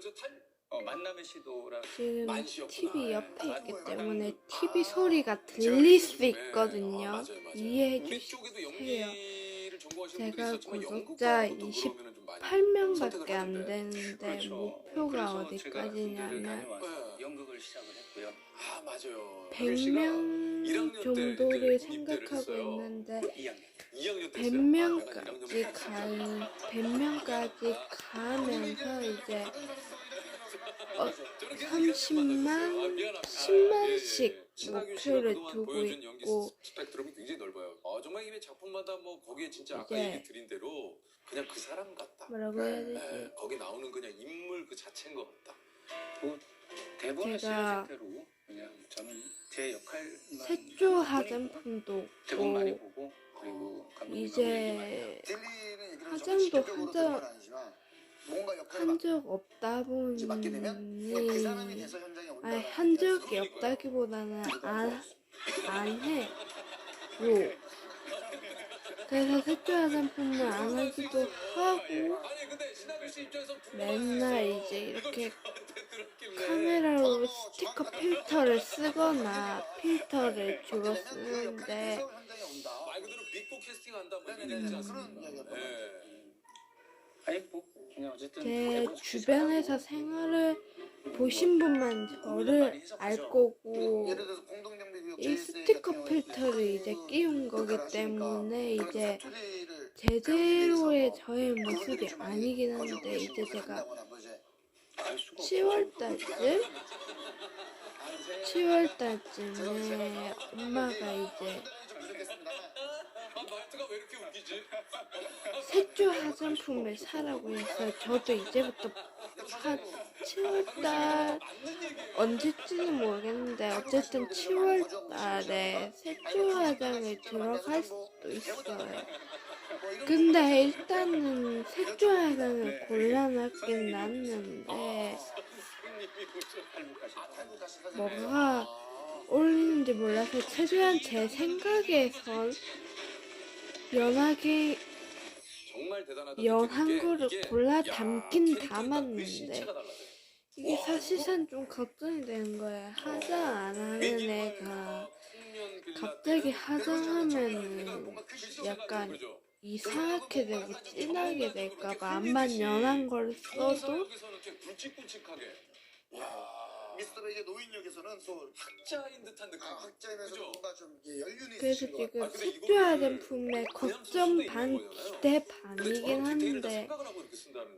저 탈. 어, 만남의 시도라 지금 만시였구나. TV 옆에 아, 있기 아, 때문에 아, TV 아, 소리가 들릴 그- 수 네. 있거든요. 아, 맞아요, 맞아요. 이해해 우리 쪽에도 주세요. 연기를 전공하시는 분들이 제가 있었지만 구독자 연극과도 또20 그러면은 좀 많이 8명밖에 선택을 안 하던데. 되는데 그렇죠. 목표가 그래서 제가 어디까지냐면 군대를 다녀와서 네. 연극을 시작을 했고요. 아 맞아요. 100명 1학년 때 정도를 이제 입대를 생각하고 했어요. 있는데 2학년. 2학년 때 100명까지 갈 100명까지 가면서 이제 어, 30만, 10만씩 목표를 두고 있고 스펙트럼이 굉장히 넓어요. 어, 정말 이게 작품마다 뭐 거기에 진짜 아까 이제 얘기 드린 대로 그냥 그 사람 같다. 뭐라고 해야 네, 되지? 거기 나오는 그냥 인물 그 자체인 것 같다. 대본을 제가 쓰여진 대로 그냥 저는 제 역할만 색조 화장품도 대본 많이 있고 보고 그리고 감독님 이제 화장도 좀직 뭔가 역할을 한 적 없다 이제 맡게 되면 그 사람이 보니 돼서 현장에 온다. 아니 한 적이 없다기보다는 안, 안 해. 요. 그래서 색조 화장품을 안 하기도 하고 맨날 이제 이렇게 카메라로 스티커 필터를 쓰거나 필터를 주로 쓰는데 온다. 말 그대로 믿고 캐스팅 한다 뭐 이런 네네네. 얘기지 그런? 이야기였던 것 예. 아니 뭐 그냥 어쨌든 제 대본 주변에서 생활을 보신 분만 저를 알 거고 예를 들어서 공동경비구역 이 스티커 필터를 이제 끼운 거기 역할을 하시니까 때문에 이제 제대로의 저의 모습이 아니긴 한데 이제 제가 한다거나 뭐 이제 알 수가 10월 달쯤? 아, 10월 달쯤에 엄마가 이제 왜 이렇게 웃기지? 색조 화장품을 사라고 해서 저도 이제부터 한 7월 달 맞는 얘기예요. 언제쯤은 모르겠는데 어쨌든 7월 달에 색조 화장을 들어갈 수도 있어요. 근데 일단은 색조 화장을 골라놨긴 놨는데 뭐가 어울리는지 몰라서 최대한 제 생각에선 연하게 정말 대단하다. 연한 거를 골라 담긴 그 담았는데. 이게 사실상 좀 걱정이 되는 거예요. 하장 안 하는 애가 갑자기 하장하면은 약간 이상하게 되고 진하게 될까봐 암만 연한 걸 써도 미스터 백의 노인역에서는 또 학자인 듯한 느낌. 아, 학자이면서 그죠? 뭔가 좀 이게 연륜이 그래서 있으신 것 지금 아, 근데 색조 이거를 화장품에 그냥 걱정 반. 기대 반이긴 한데.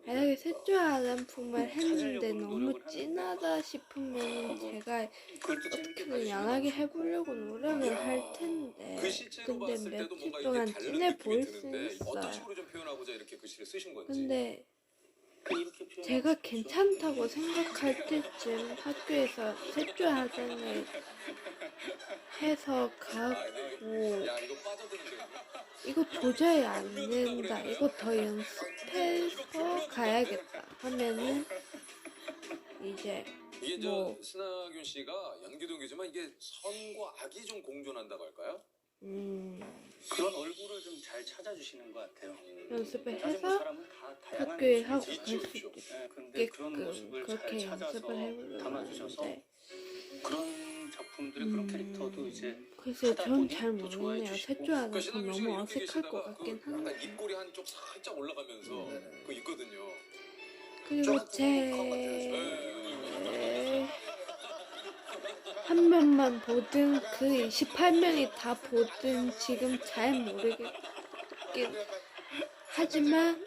만약에 색조 화장품을 했는데 찾으려고 너무 진하다 싶으면 제가 재밌게 어떻게든 봐주시는 연하게 거죠. 해보려고 노력을 할 텐데 글씨체로 근데 봤을 때도 며칠 뭔가 동안 다른 진해 느낌이 보일 수 드는데 어떤 있어요. 식으로 좀 표현하고자 이렇게 글씨를 쓰신 건지. 근데 그 제가. 괜찮다고 생각할 때쯤 학교에서 색조 화장을 해서 가고 야 이거 도저히 안 된다. 이거 더 연습해서 가야겠다 하면은 이제 이게 뭐. 저 신하균 씨가 연기동이지만 이게 선과 악이 좀 공존한다고 할까요? 음, 그런 얼굴을 좀 잘 찾아주시는 것 같아요. 연습을 짜증 해서 사람은 다 다양한 학교에 하고 갈수 근데 그런 모습을 그렇게 잘 찾아서 연습을 해보려고 담아주셔서 하는데 그런 작품들의 그런 캐릭터도 이제 음, 글쎄 하다 전 보니 잘 또 좋아해 모르겠네요. 주시고. 그러니까 좀 신하균 씨가 너무 이렇게 어색할 것 계시다가 같긴 그 한데 약간 입꼬리 한쪽 살짝 올라가면서 네네. 그 있거든요. 그리고 제 네. 한 명만 보든 그 28명이 다 보든 지금 잘 모르겠긴 하지만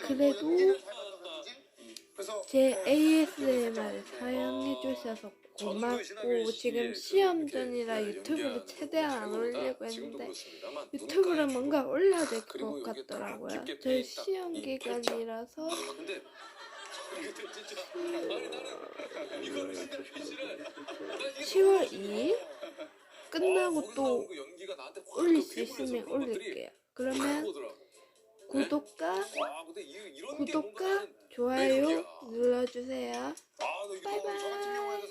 그래도 제 ASMR 사용해 주셔서 고맙고 지금 시험 전이라 유튜브를 최대한 안 올리려고 했는데 유튜브를 뭔가 올려야 될 것 같더라고요. 저 시험 기간이라서 이거 진짜 아니 나는 이거를 진짜 귀신을 10월 2일 끝나고 거기서 또 나오는 그 연기가 나한테 확 올릴 그수 있으면 그런 것들이 올릴게요. 확 그러면 오더라고. 구독과 와 근데 이, 이런 게 뭔가 구독과 좋아요 매력이야. 눌러주세요. 아, 너 이거 바이바이. 저 같은 경우에도